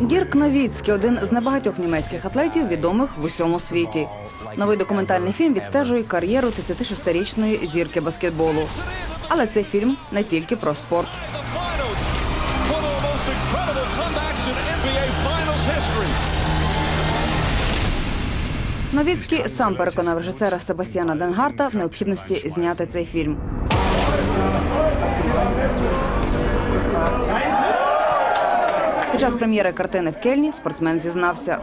Дірк Новіцький один з небагатьох німецьких атлетів, відомих в усьому світі. Новий документальний фільм відстежує кар'єру 36-річної зірки баскетболу. Але цей фільм не тільки про спорт. Новіцький сам переконав режисера Себастьяна Денгарта в необхідності зняти цей фільм. Час прем'єри картини в Кельні спортсмен зізнався.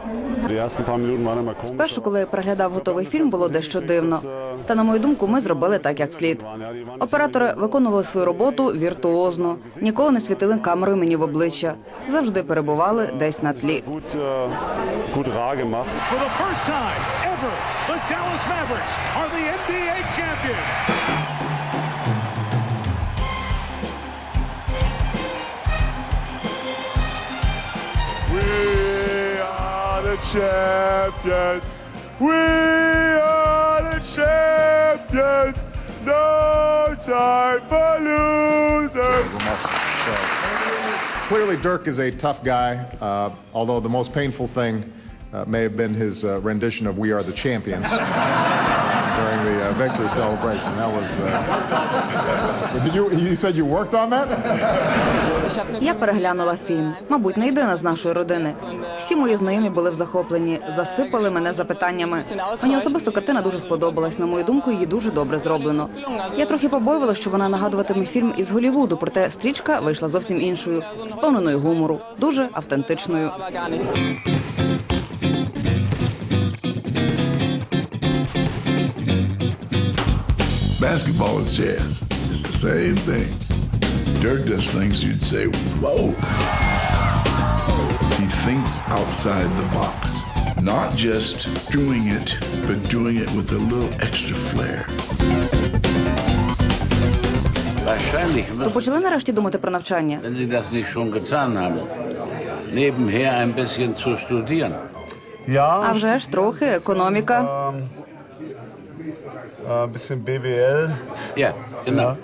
Спершу, коли я переглядав готовий фільм, було дещо дивно. Та на мою думку, ми зробили так, як слід. Оператори виконували свою роботу віртуозно, ніколи не світили камерою мені в обличчя, завжди перебували десь на тлі. For the. We are the champions. We are the champions. No time for losers. Clearly, Dirk is a tough guy, uh, although the most painful thing uh, may have been his uh, rendition of We Are the Champions during the uh, victory celebration. That was. Uh... Did you, you said you worked on that? Я переглянула фільм. Мабуть, не єдина з нашої родини. Всі мої знайомі були в захопленні, засипали мене запитаннями. Мені особисто картина дуже сподобалась. На мою думку, її дуже добре зроблено. Я трохи побоювала, що вона нагадуватиме фільм із Голлівуду, проте стрічка вийшла зовсім іншою, сповненою гумору, дуже автентичною. Basketball is jazz. It's the same thing. Dirk does things you'd say, whoa. He thinks outside the box. Not just doing it, but doing it with a little extra flair. Ви почали нарешті думати про навчання? wenn Sie das nicht schon getan haben, nebenher ein bisschen zu studieren. А вже ж трохи економіка. Ein bisschen BWL. Ja, genau.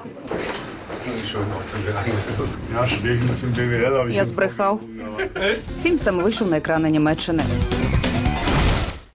Ja, studiere ich ein bisschen BWL, aber ich Я збрехав. Фільм саме вийшов на екрани Німеччини.